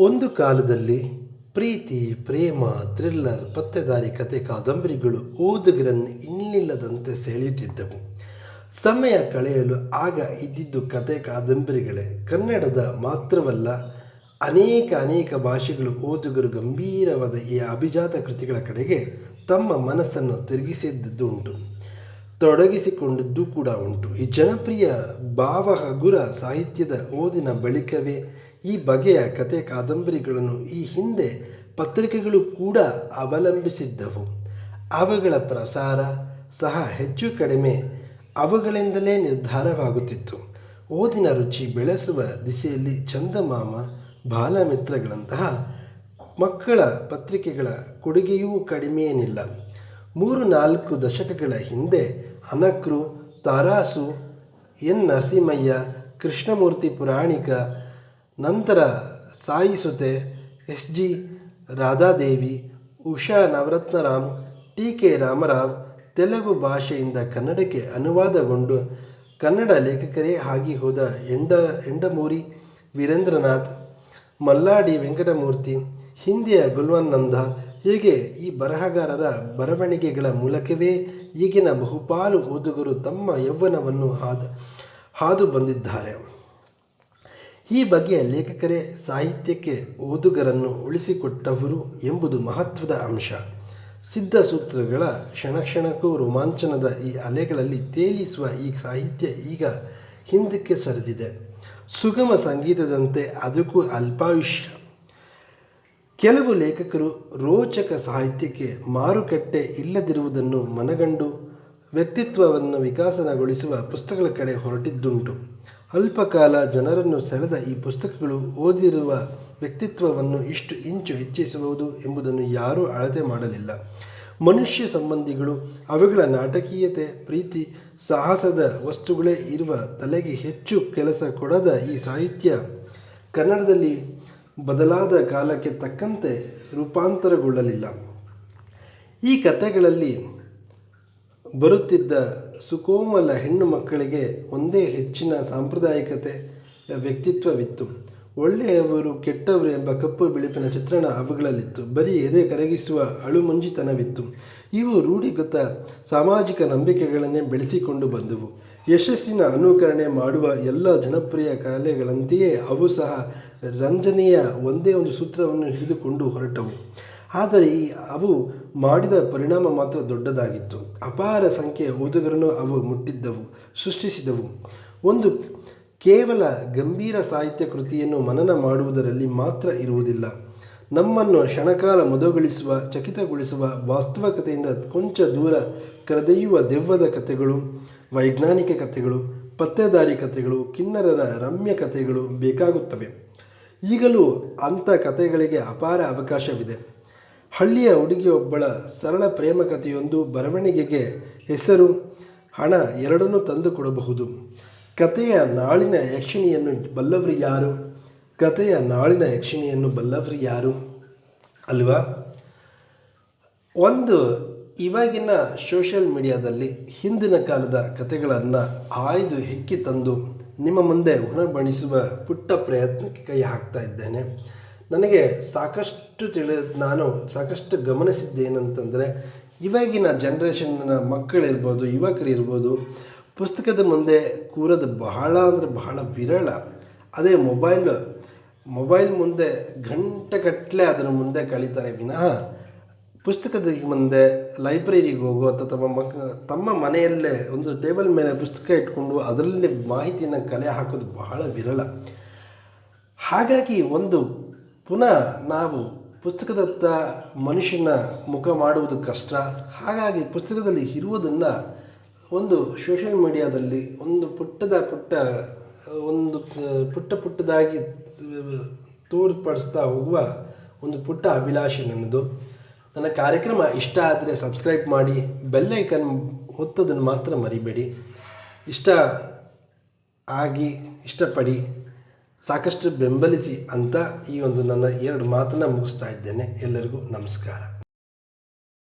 ಒಂದು ಕಾಲದಲ್ಲಿ ಪ್ರೀತಿ, ಪ್ರೇಮ, ಥ್ರಿಲ್ಲರ್, ಪತ್ತೆದಾರಿ, ಕತೆ, ಕಾದಂಬರಿಗಳು ಓದುಗರನ್ನು ಇನ್ನಿಲ್ಲದಂತೆ ಸೆಳೆಯುತ್ತಿದ್ದವು. ಸಮಯ ಕಳೆಯಲು ಆಗ ಇದ್ದಿದ್ದು ಕತೆ, ಕಾದಂಬರಿಗಳೇ. ಕನ್ನಡದ ಮಾತ್ರವಲ್ಲ, ಅನೇಕ ಅನೇಕ ಭಾಷೆಗಳು ಓದುಗರು ಗಂಭೀರವಾದ ಈ ಅಭಿಜಾತ ಕೃತಿಗಳ ಕಡೆಗೆ ತಮ್ಮ ಮನಸ್ಸನ್ನು ತಿರುಗಿಸಿದ್ದು ಉಂಟು ತೊಡಗಿಸಿಕೊಂಡದ್ದು ಕೂಡ ಉಂಟು. ಈ ಜನಪ್ರಿಯ ಭಾವಹಗುರ ಸಾಹಿತ್ಯದ ಓದಿನ ಬಳಿಕವೇ ಈ ಬಗೆಯ ಕತೆ ಕಾದಂಬರಿಗಳನ್ನು ಈ ಹಿಂದೆ ಪತ್ರಿಕೆಗಳು ಕೂಡ ಅವಲಂಬಿಸಿದ್ದವು. ಅವುಗಳ ಪ್ರಸಾರ ಸಹ ಹೆಚ್ಚು ಕಡಿಮೆ ಅವುಗಳಿಂದಲೇ ನಿರ್ಧಾರವಾಗುತ್ತಿತ್ತು. ಓದಿನ ರುಚಿ ಬೆಳೆಸುವ ದಿಸೆಯಲ್ಲಿ ಚಂದಮಾಮ, ಬಾಲಮಿತ್ರಗಳಂತಹ ಮಕ್ಕಳ ಪತ್ರಿಕೆಗಳ ಕೊಡುಗೆಯೂ ಕಡಿಮೆಯೇನಿಲ್ಲ. ಮೂರು ನಾಲ್ಕು ದಶಕಗಳ ಹಿಂದೆ ಹನಕ್ರು, ತಾರಾಸು, ಎನ್ ನರಸಿಂಹಯ್ಯ, ಕೃಷ್ಣಮೂರ್ತಿ ಪುರಾಣಿಕ ನಂತರ Saisuthe S G Radhadevi, Usha Navaratnaram, T K Ramarao, Telugu ಭಾಷೆಯಿಂದ ಕನ್ನಡಕ್ಕೆ ಅನುವಾದಗೊಂಡು ಕನ್ನಡ ಲೇಖಕರೇ ಆಗಿ ಹೋದ ಎಂಡ, ಎಂಡಮೂರಿ ವೀರೇಂದ್ರನಾಥ್, ಮಲ್ಲಾಡಿ ವೆಂಕಟಮೂರ್ತಿ, ಹಿಂದಿಯ ಗುಲ್ವನ್ನಂದ ಹೀಗೆ ಈ ಬರಹಗಾರರ ಬರವಣಿಗೆಗಳ ಮೂಲಕವೇ ಈಗಿನ ಬಹುಪಾಲು ಓದುಗರು ತಮ್ಮ ಯೌವನವನ್ನು ಹಾದು ಹಾದು ಬಂದಿದ್ದಾರೆ. ಈ ಬಗೆಯ ಲೇಖಕರೇ ಸಾಹಿತ್ಯಕ್ಕೆ ಓದುಗರನ್ನು ಉಳಿಸಿಕೊಟ್ಟವರು ಎಂಬುದು ಮಹತ್ವದ ಅಂಶ. ಸಿದ್ಧ ಸೂತ್ರಗಳ ಕ್ಷಣ ಕ್ಷಣಕ್ಕೂ ರೋಮಾಂಚನದ ಈ ಅಲೆಗಳಲ್ಲಿ ತೇಲಿಸುವ ಈ ಸಾಹಿತ್ಯ ಈಗ ಹಿಂದಕ್ಕೆ ಸರಿದಿದೆ. ಸುಗಮ ಸಂಗೀತದಂತೆ ಅದಕ್ಕೂ ಅಲ್ಪಾಯುಷ್ಯ. ಕೆಲವು ಲೇಖಕರು ರೋಚಕ ಸಾಹಿತ್ಯಕ್ಕೆ ಮಾರುಕಟ್ಟೆ ಇಲ್ಲದಿರುವುದನ್ನು ಮನಗಂಡು ವ್ಯಕ್ತಿತ್ವವನ್ನು ವಿಕಾಸನಗೊಳಿಸುವ ಪುಸ್ತಕಗಳ ಕಡೆ ಹೊರಟಿದ್ದುಂಟು. ಅಲ್ಪಕಾಲ ಜನರನ್ನು ಸೆಳೆದ ಈ ಪುಸ್ತಕಗಳು ಓದಿರುವ ವ್ಯಕ್ತಿತ್ವವನ್ನು ಇಷ್ಟು ಇಂಚು ಹೆಚ್ಚಿಸಬಹುದು ಎಂಬುದನ್ನು ಯಾರೂ ಅಳತೆ ಮಾಡಲಿಲ್ಲ. ಮನುಷ್ಯ ಸಂಬಂಧಿಗಳು, ಅವುಗಳ ನಾಟಕೀಯತೆ, ಪ್ರೀತಿ, ಸಾಹಸದ ವಸ್ತುಗಳೇ ಇರುವ ತಲೆಗೆ ಹೆಚ್ಚು ಕೆಲಸ ಕೊಡದ ಈ ಸಾಹಿತ್ಯ ಕನ್ನಡದಲ್ಲಿ ಬದಲಾದ ಕಾಲಕ್ಕೆ ತಕ್ಕಂತೆ ರೂಪಾಂತರಗೊಳ್ಳಲಿಲ್ಲ. ಈ ಕಥೆಗಳಲ್ಲಿ ಬರುತ್ತಿದ್ದ ಸುಕೋಮಲ ಹೆಣ್ಣು ಮಕ್ಕಳಿಗೆ ಒಂದೇ ಹೆಚ್ಚಿನ ಸಾಂಪ್ರದಾಯಿಕತೆ, ವ್ಯಕ್ತಿತ್ವವಿತ್ತು. ಒಳ್ಳೆಯವರು ಕೆಟ್ಟವರು ಎಂಬ ಕಪ್ಪು ಬಿಳುಪಿನ ಚಿತ್ರಣ ಅವುಗಳಲ್ಲಿತ್ತು ಬರೀ ಎದೆ ಕರಗಿಸುವ ಅಳುಮುಂಜಿತನವಿತ್ತು. ಇವು ರೂಢಿಗತ ಸಾಮಾಜಿಕ ನಂಬಿಕೆಗಳನ್ನೇ ಬೆಳೆಸಿಕೊಂಡು ಬಂದವು. ಯಶಸ್ಸಿನ ಅನುಕರಣೆ ಮಾಡುವ ಎಲ್ಲ ಜನಪ್ರಿಯ ಕಲೆಗಳಂತೆಯೇ ಅವು ಸಹ ರಂಜನೆಯ ಒಂದೇ ಒಂದು ಸೂತ್ರವನ್ನು ಹಿಡಿದುಕೊಂಡು ಹೊರಟವು. ಆದರೆ ಈ ಅವು ಮಾಡಿದ ಪರಿಣಾಮ ಮಾತ್ರ ದೊಡ್ಡದಾಗಿತ್ತು. ಅಪಾರ ಸಂಖ್ಯೆಯ ಓದುಗರನ್ನು ಅವು ಮುಟ್ಟಿದ್ದವು, ಸೃಷ್ಟಿಸಿದವು. ಒಂದು ಕೇವಲ ಗಂಭೀರ ಸಾಹಿತ್ಯ ಕೃತಿಯನ್ನು ಮನನ ಮಾಡುವುದರಲ್ಲಿ ಮಾತ್ರ ಇರುವುದಿಲ್ಲ. ನಮ್ಮನ್ನು ಕ್ಷಣಕಾಲ ಮುದಗೊಳಿಸುವ, ಚಕಿತಗೊಳಿಸುವ ವಾಸ್ತವಿಕತೆಯಿಂದ ಕೊಂಚ ದೂರ ಕರೆದೊಯ್ಯುವ ದೆವ್ವದ ಕಥೆಗಳು, ವೈಜ್ಞಾನಿಕ ಕಥೆಗಳು, ಪತ್ತೆದಾರಿ ಕಥೆಗಳು, ಕಿನ್ನರರ ರಮ್ಯ ಕಥೆಗಳು ಬೇಕಾಗುತ್ತವೆ. ಈಗಲೂ ಅಂಥ ಕಥೆಗಳಿಗೆ ಅಪಾರ ಅವಕಾಶವಿದೆ. ಹಳ್ಳಿಯ ಹುಡುಗಿಯೊಬ್ಬಳ ಸರಳ ಪ್ರೇಮ ಕಥೆಯೊಂದು ಬರವಣಿಗೆಗೆ ಹೆಸರು ಹಣ ಎರಡನ್ನೂ ತಂದು ಕೊಡಬಹುದು. ಕಥೆಯ ನಾಳಿನ ಯಕ್ಷಿಣಿಯನ್ನು ಬಲ್ಲವರು ಯಾರು? ಕಥೆಯ ನಾಳಿನ ಯಕ್ಷಿಣಿಯನ್ನು ಬಲ್ಲವರು ಯಾರು? ಅಲ್ವಾ? ಒಂದು ಇವಾಗಿನ ಸೋಷಿಯಲ್ ಮೀಡಿಯಾದಲ್ಲಿ ಹಿಂದಿನ ಕಾಲದ ಕಥೆಗಳನ್ನು ಆಯ್ದು ಹೆಕ್ಕಿ ತಂದು ನಿಮ್ಮ ಮುಂದೆ ಉಣಬಣಿಸುವ ಪುಟ್ಟ ಪ್ರಯತ್ನಕ್ಕೆ ಕೈ ಹಾಕ್ತಾ ಇದ್ದೇನೆ. ನನಗೆ ಸಾಕಷ್ಟು ತಿಳಿದ ನಾನು ಸಾಕಷ್ಟು ಗಮನಿಸಿದ್ದೇನಂತಂದರೆ ಇವಾಗಿನ ಜನ್ರೇಷನ್ನ ಮಕ್ಕಳಿರ್ಬೋದು, ಯುವಕರಿರ್ಬೋದು, ಪುಸ್ತಕದ ಮುಂದೆ ಕೂರೋದು ಬಹಳ ಅಂದರೆ ಬಹಳ ವಿರಳ. ಅದೇ ಮೊಬೈಲ್ ಮೊಬೈಲ್ ಮುಂದೆ ಗಂಟೆಗಟ್ಟಲೆ ಅದರ ಮುಂದೆ ಕಳೀತಾರೆ ವಿನಃ, ಪುಸ್ತಕದ ಮುಂದೆ ಲೈಬ್ರರಿಗೆ ಹೋಗೋ ಅಥವಾ ತಮ್ಮ ಮಕ್, ತಮ್ಮ ಮನೆಯಲ್ಲೇ ಒಂದು ಟೇಬಲ್ ಮೇಲೆ ಪುಸ್ತಕ ಇಟ್ಕೊಂಡು ಅದರಲ್ಲಿ ಮಾಹಿತಿಯನ್ನು ಕಲೆ ಹಾಕೋದು ಬಹಳ ವಿರಳ. ಹಾಗಾಗಿ ಒಂದು ಪುನಃ ನಾವು ಪುಸ್ತಕದತ್ತ ಮನುಷ್ಯನ ಮುಖ ಮಾಡುವುದು ಕಷ್ಟ. ಹಾಗಾಗಿ ಪುಸ್ತಕದಲ್ಲಿ ಇರುವುದನ್ನು ಒಂದು ಸೋಷಿಯಲ್ ಮೀಡಿಯಾದಲ್ಲಿ ಒಂದು ಪುಟ್ಟದ ಪುಟ್ಟ, ಒಂದು ಪುಟ್ಟ ಪುಟ್ಟದಾಗಿ ತೋರ್ಪಡಿಸ್ತಾ ಹೋಗುವ ಒಂದು ಪುಟ್ಟ ಅಭಿಲಾಷೆ ನನ್ನದು. ನನ್ನ ಕಾರ್ಯಕ್ರಮ ಇಷ್ಟ ಆದರೆ ಸಬ್ಸ್ಕ್ರೈಬ್ ಮಾಡಿ ಬೆಲ್ಲೈಕನ್ ಐಕನ್ ಒತ್ತೋದನ್ನು ಮಾತ್ರ ಮರಿಬೇಡಿ. ಇಷ್ಟ ಆಗಿ, ಇಷ್ಟಪಡಿ. ಸಾಕಷ್ಟು ಬೆಂಬಲಿಸಿ ಅಂತ ಈ ಒಂದು ನನ್ನ ಎರಡು ಮಾತನ್ನು ಮುಗಿಸ್ತಾ ಇದ್ದೇನೆ. ಎಲ್ಲರಿಗೂ ನಮಸ್ಕಾರ.